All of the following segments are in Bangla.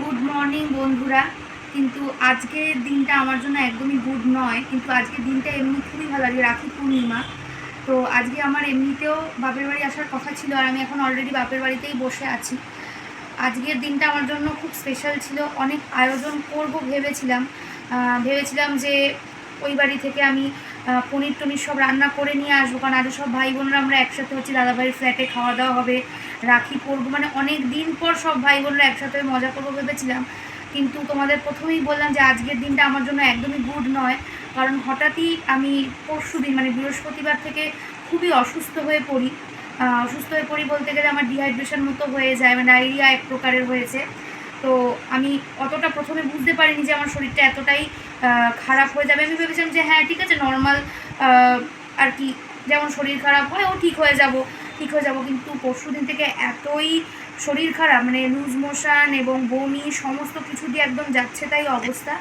গুড মর্নিং বন্ধুরা। কিন্তু আজকের দিনটা আমার জন্য একদমই গুড নয়। কিন্তু আজকের দিনটা এমনি খুবই ভালো আজকে রাখি পূর্ণিমা। তো আজকে আমার এমনিতেও বাপের বাড়ি আসার কথা ছিল আর আমি এখন অলরেডি বাপের বাড়িতেই বসে আছি। আজকের দিনটা আমার জন্য খুব স্পেশাল ছিল। অনেক আয়োজন করব ভেবেছিলাম। ভেবেছিলাম যে ওই বাড়ি থেকে আমি পনির টনির সব রান্না করে নিয়ে আসব, কারণ আজকে সব ভাই বোনরা আমরা একসাথে হচ্ছি দাদাভাইয়ের ফ্ল্যাটে খাওয়া দাওয়া হবে, রাখি পরবো মানে অনেক দিন পর সব ভাই বোনরা একসাথে মজা করব ভেবেছিলাম। কিন্তু তোমাদের প্রথমেই বললাম যে আজকের দিনটা আমার জন্য একদমই গুড নয়, কারণ হঠাৎই আমি পরশু দিন মানে বৃহস্পতিবার থেকে খুবই অসুস্থ হয়ে পড়ি। অসুস্থ হয়ে পড়ি বলতে গেলে আমার ডিহাইড্রেশন মতো হয়ে যায় মানে ডায়রিয়া এক প্রকারের হয়েছে। তো আমি অতটা প্রথমে বুঝতে পারিনি যে আমার শরীরটা এতটাই খারাপ হয়ে যাবে। আমি ভেবেছিলাম যে হ্যাঁ ঠিক আছে নর্মাল আর কি, যেমন শরীর খারাপ হয় ও ঠিক হয়ে যাব, ঠিক হয়ে যাব। কিন্তু পরশু দিন থেকে এতই শরীর খারাপ মানে লুজ মোশন এবং বমি, সমস্ত কিছু দিয়ে একদম যাচ্ছে তাই অবস্থা।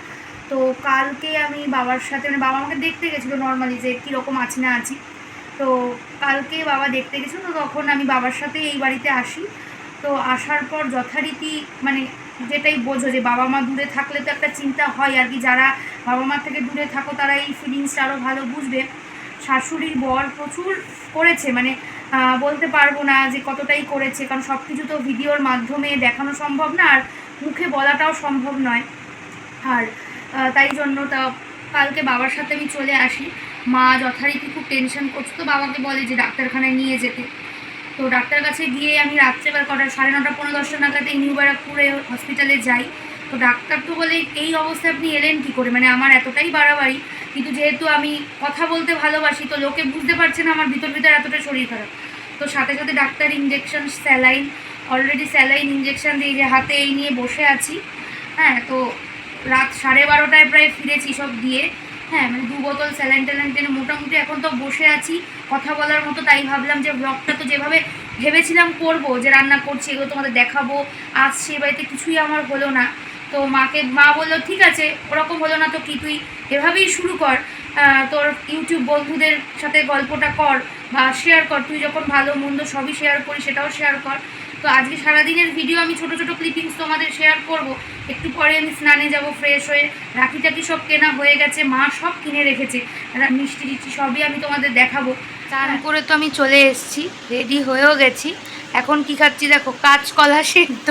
তো কালকে আমি বাবার সাথে মানে বাবা আমাকে দেখতে গেছিল নর্মালি যে, কীরকম আছি না আছি। তো কালকে বাবা দেখতে গেছিল, তো তখন আমি বাবার সাথে এই বাড়িতে আসি। তো আসার পর যথারীতি মানে যেটাই বোঝো যে বাবা মা দূরে থাকলে তো একটা চিন্তা হয় আর কি। যারা বাবা মার থেকে দূরে থাকো, তারা এই ফিলিংসটা আরও ভালো বুঝবে। শাশুড়ির বর প্রচুর করেছে মানে বলতে পারব না যে কতটাই করেছে, কারণ সব কিছু তো ভিডিওর মাধ্যমে দেখানো সম্ভব না, আর মুখে বলাটাও সম্ভব নয়। আর তাই জন্য তা কালকে বাবার সাথে আমি চলে আসি। মা যথারীতি খুব টেনশন করছে, তো বাবাকে বলে যে ডাক্তারখানায় নিয়ে যেতে। তো ডাক্তার কাছে গিয়ে আমি রাত্রেবেলা কটা, সাড়ে নটা, পনেরো, দশটা নাগাদ এই নিউ ব্যারাকপুরে হসপিটালে যাই। তো ডাক্তার তো বলে, এই অবস্থায় আপনি এলেন কী করে? মানে আমার এতটাই বাড়াবাড়ি, কিন্তু যেহেতু আমি কথা বলতে ভালোবাসি, তো লোকে বুঝতে পারছে না আমার ভিতর ভিতর এতটা শরীর খারাপ। তো সাথে সাথে doctor injection saline already saline injection দিয়ে যে হাতে এই নিয়ে বসে আছি। হ্যাঁ তো রাত সাড়ে বারোটায় প্রায় ফিরেছি সব দিয়ে। হ্যাঁ মানে দু বোতল স্যালাইন ট্যালাইন টেনে মোটামুটি এখন তো বসে আছি, কথা বলার মতো তাই ভাবলাম যে ব্লগটা তো যেভাবে ভেবেছিলাম করব, যে রান্না করছি, এগুলো তোমাদের দেখাবো, আসছি, এ বাড়িতে কিছুই আমার হলো না। তো মাকে, মা বলল, ঠিক আছে, ওরকম হলো না তো কি তুই এভাবেই শুরু কর তোর ইউটিউব বন্ধুদের সাথে গল্পটা কর বা শেয়ার কর, তুই যখন ভালো, মন্দ সবই শেয়ার করি সেটাও শেয়ার কর। তো আজকে সারাদিনের ভিডিও আমি ছোট ছোট ক্লিপিংস তোমাদের শেয়ার করব। একটু পরে আমি স্নানে যাব ফ্রেশ হয়ে। রাখি টাকি সব কেনা হয়ে গেছে? মা সব কিনে রেখেছে। মিষ্টি টিষ্টি সবই আমি তোমাদের দেখাবো। চান করে তো আমি চলে এসেছি। রেডি হয়েও গেছি। এখন কি খাচ্ছি দেখো কাঁচকলা সেদ্ধ।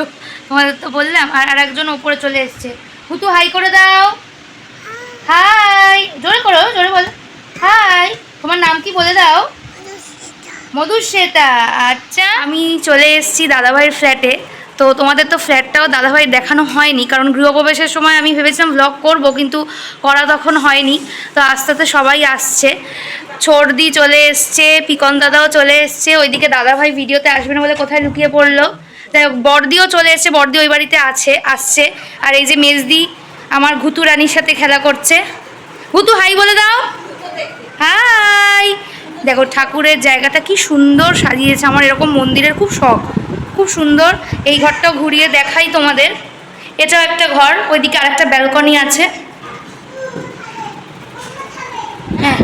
তোমাদের তো বললাম আর আরেকজন ওপরে চলে এসছে। হুতু হাই করে দাও। হাই জোরে করো জোরে বলো। হাই তোমার নাম কি বলে দাও? মধুশ্বেতা আচ্ছা। আমি চলে এসেছি দাদাভাইয়ের ফ্ল্যাটে তো তোমাদের তো ফ্ল্যাটটাও দাদাভাই দেখানো হয়নি কারণ গৃহপ্রবেশের সময় আমি ভেবেছিলাম ব্লগ করব কিন্তু করা তখন হয়নি। তো আস্তে আস্তে সবাই আসছে। ছর্দি চলে এসছে পিকন দাদাও চলে এসছে ওইদিকে দাদাভাই ভিডিওতে আসবে না বলে কোথায় লুকিয়ে পড়ল। তাই হোক, বড়দিও চলে এসছে বড়দি ওই বাড়িতে আছে আসছে। আর এই যে মেজদি আমার ঘুতু রানীর সাথে খেলা করছে। ঘুতু হাই বলে দাও। হাই দেখো ঠাকুরের জায়গাটা কি সুন্দর সাজিয়েছে। আমার এরকম মন্দিরের খুব শখ। খুব সুন্দর। এই ঘরটাও ঘুরিয়ে দেখাই তোমাদের। এটাও একটা ঘর ওইদিকে আরেকটা ব্যালকনি আছে। হ্যাঁ।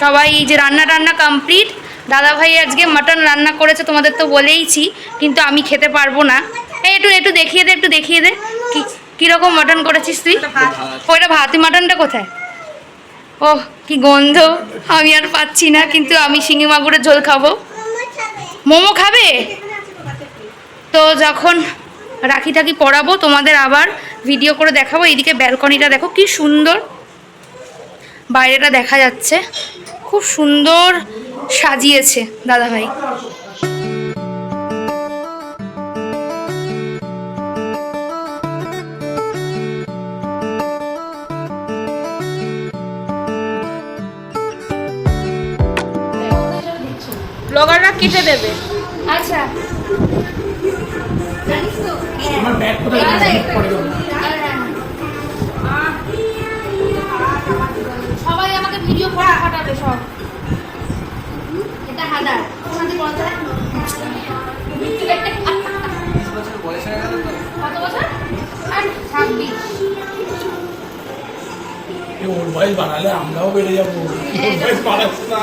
সবাই এই যে রান্না টান্না কমপ্লিট দাদাভাই আজকে মাটন রান্না করেছে তোমাদের তো বলেইছি কিন্তু আমি খেতে পারব না। এই একটু একটু দেখিয়ে দে একটু দেখিয়ে দে। কি কীরকম মাটন করেছিস তুই? ওইটা ভাতি। মাটনটা কোথায়? ওহ, কি গন্ধ। আমি আর পাচ্ছি না, কিন্তু আমি শিঙি মাগুরের ঝোল খাব। মোমো খাবে? তো যখন রাখি টাকি পরাবো তোমাদের আবার ভিডিও করে দেখাবো। এইদিকে ব্যালকনিটা দেখো, কি সুন্দর। বাইরেটা দেখা যাচ্ছে। খুব সুন্দর সাজিয়েছে দাদাভাই। কেটে দেবে। আচ্ছা। আমার ব্যাগ কোথায় গেছে? সবাই আমাকে ভিডিও করে পাঠাবে সব। এটা হাদার। শান্তি বলতে কত বছর? আর ছাব্বিশ। এ ওর বয়স বাড়ালে আমরাও বেড়ে যাব। ওর বয়স বাড়াচ্ছে না।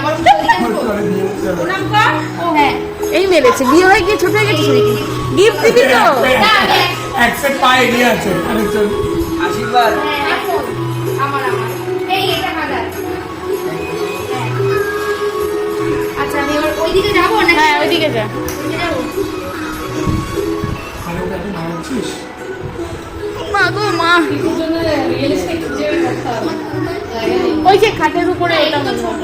উঠতে প্রণাম কর। হ্যাঁ এই মেরেছে বিয়ে হয়ে গিয়ে ছোট হয়ে নাকি গিফট দিবি তো? না, আমি এক- এক সেট পা এগিয়ে আছে আশীর্বাদ। হ্যাঁ, আমার আমার। এই এটা হাজার। আচ্ছা আমি এবার ওইদিকে যাব না হ্যাঁ ওইদিকে যা। ওইদিকে যাব। মা গো মা ওই যে খাটের উপরে এটা তো। ছোট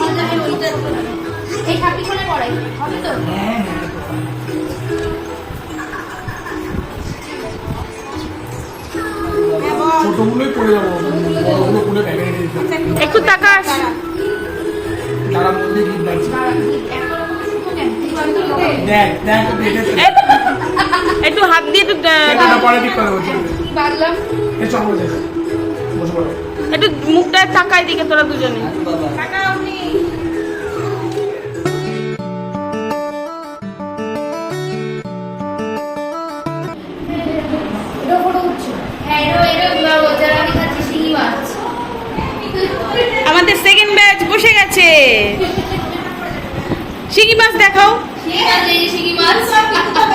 আমার ওইটা ছোট। এই খাপি খোলে পড়াই হবে তো ছোটগুলোই পড়ে যাব বড়গুলো খুলে ব্যাগে রেখে একটু তাকাস তারা মধ্যে গিট বাড়ছে একটা। দেখ দেখ হাত দিয়ে একটু আহ, এটা পরে ঠিক করে বলছি চল বসে। পড়ো। একটু মুখটা তাকাই দিকে তোরা দুজনে। হ্যাঁ। আমাদের সেকেন্ড ব্যাচ বসে গেছে। শিঙি মাছ দেখাও। এই মাছ।